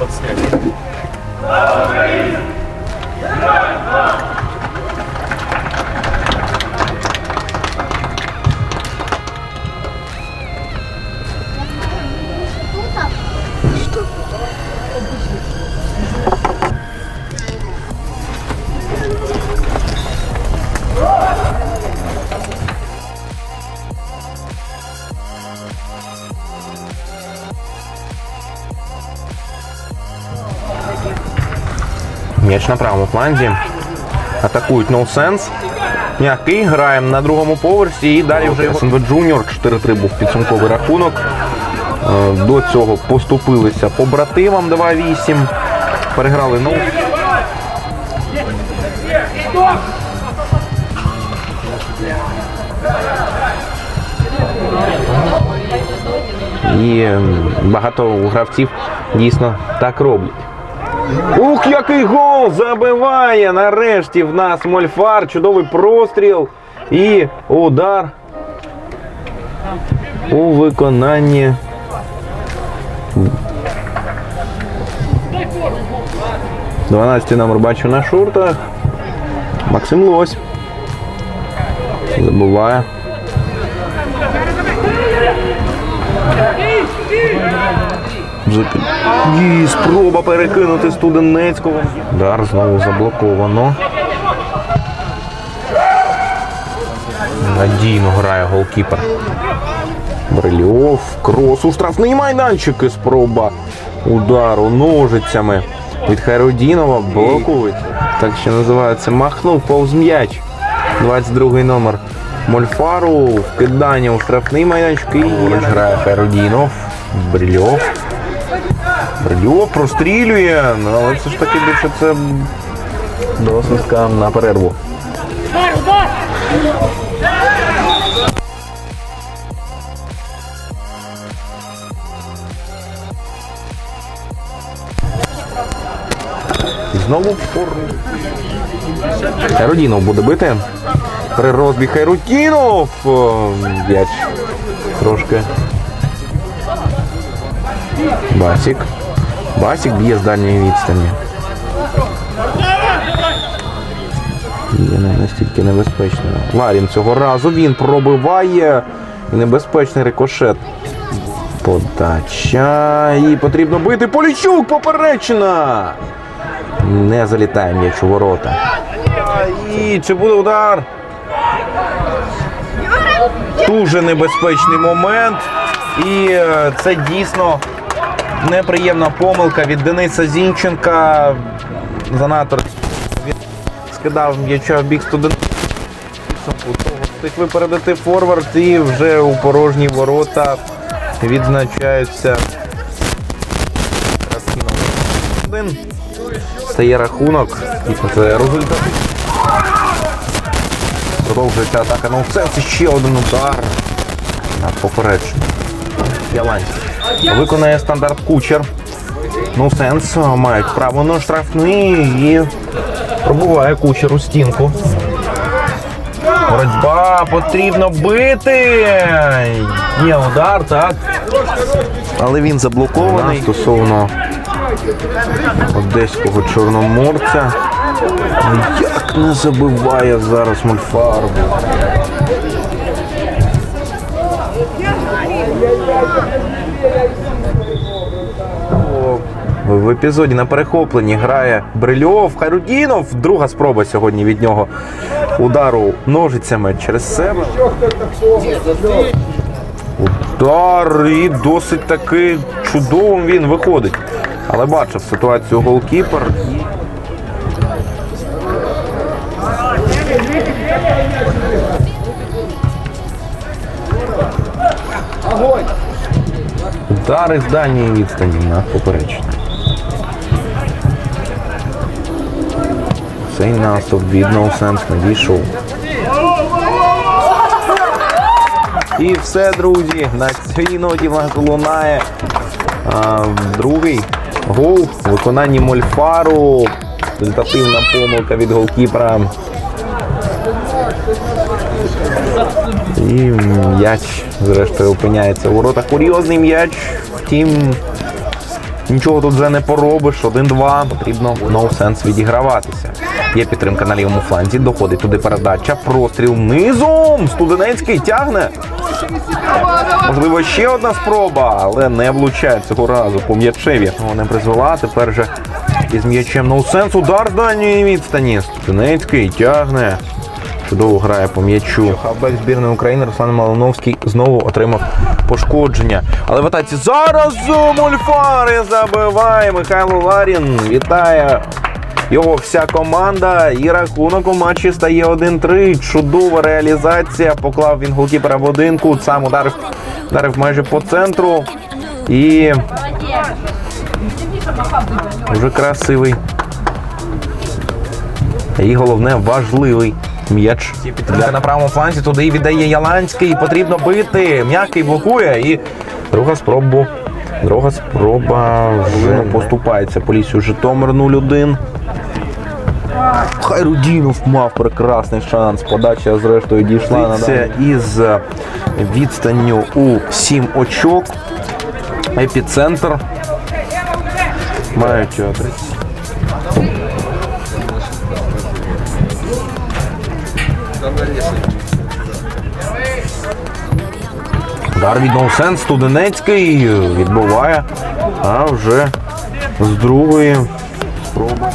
Let's go. М'яч на правому фланзі. Атакують No Sense. М'який, граємо на другому поверсі і далі вже СНВ Джуніор. 4-3 був підсумковий рахунок. Е, До цього поступилися побратимам 2-8. Переграли ну. І багато гравців дійсно так роблять. Ух, який гол! Забиває! Нарешті в нас Мольфар. Чудовий простріл і удар у виконанні. Дванадцятий номер бачу на шортах. Максим Лось. Забуває. Ні, спроба перекинути студенецького. Удар знову заблоковано. Надійно грає голкіпер. Брильов, крос у штрафний майданчик і спроба удару ножицями від Хайрудінова блокують. Так що називається махнув повз м'яч. 22 номер Мольфару. Вкидання у штрафний майданчик і грає Хайрудінов. Брильов. Брильов прострілює, але все ж таки більше це досвідка на перерву. Знову в формі. Хайрудінов буде бити. При розбіг Хайрудінов. М'яч трошки. Басік. Басік б'є з дальньої відстані. Є не настільки небезпечно. Ларін цього разу він пробиває. Небезпечний рикошет. Подача. І потрібно бити. Полічук поперечина. Не залітає м'яч у ворота. І чи буде удар? Дуже небезпечний момент. І е, це дійсно неприємна помилка від Дениса Зінченка. Занадто він скидав м'яча в бік студент. Встиг випередити форвард і вже у порожні ворота відзначаються. Один. Стає рахунок. І це результат. Продовжується атака. Ну це це ще один удар. На попередження. Яланський. Виконає стандарт кучер. Ну сенс. Мають право на штрафний і пробуває кучер у стінку. Боротьба потрібно бити. Є удар, так. Але він заблокований. Стосовно одеського чорноморця. Ну, Як не забиває зараз мульфарбу. В епізоді на перехопленні грає Брильов, Хайрудінов. Друга спроба сьогодні від нього удару ножицями через себе. Удар і досить таки чудовим він виходить. Але бачив ситуацію голкіпер. Удари з дальньої відстані на поперечні. Цей наступ від No Sense не. І все, друзі, на цій ноті в нас лунає а, другий гол у виконанні Мольфару. Результативна помилка від голкіпера. І м'яч, зрештою, опиняється у воротах. Курйозний м'яч. Втім, Нічого тут вже не поробиш. 1-2. Потрібно no сенс відіграватися. Є підтримка на лівому фланзі. Доходить туди передача. Простріл низом. Студенецький тягне. Можливо, ще одна спроба, але не влучає цього разу по м'ячеві. Ну, Не призвела. Тепер же із м'ячем ноусенс. Удар з дальньої відстані. Студенецький тягне. Чудово грає по м'ячу. Хавбек збірної України Руслан Малиновський знову отримав пошкодження. Але в атаці зараз Мульфари забиває Михайло Ларін. Вітає його вся команда. І рахунок у матчі стає 1-3. Чудова реалізація. Поклав він голкіпера в один кут, сам ударив, ударив майже по центру. І дуже красивий. І головне важливий м'яч. Підтримка на правому фланзі туди віддає Яланський. Потрібно бити. М'який блокує. І друга спроба. Друга спроба вже поступається Полісю Житомир 0-1. Хайрудінов мав прекрасний шанс. Подача зрештою дійшла на Це із відстанню у 7 очок. Епіцентр. Мають 30. Удар від Ноусен Студенецький відбуває, а вже з другої спроби.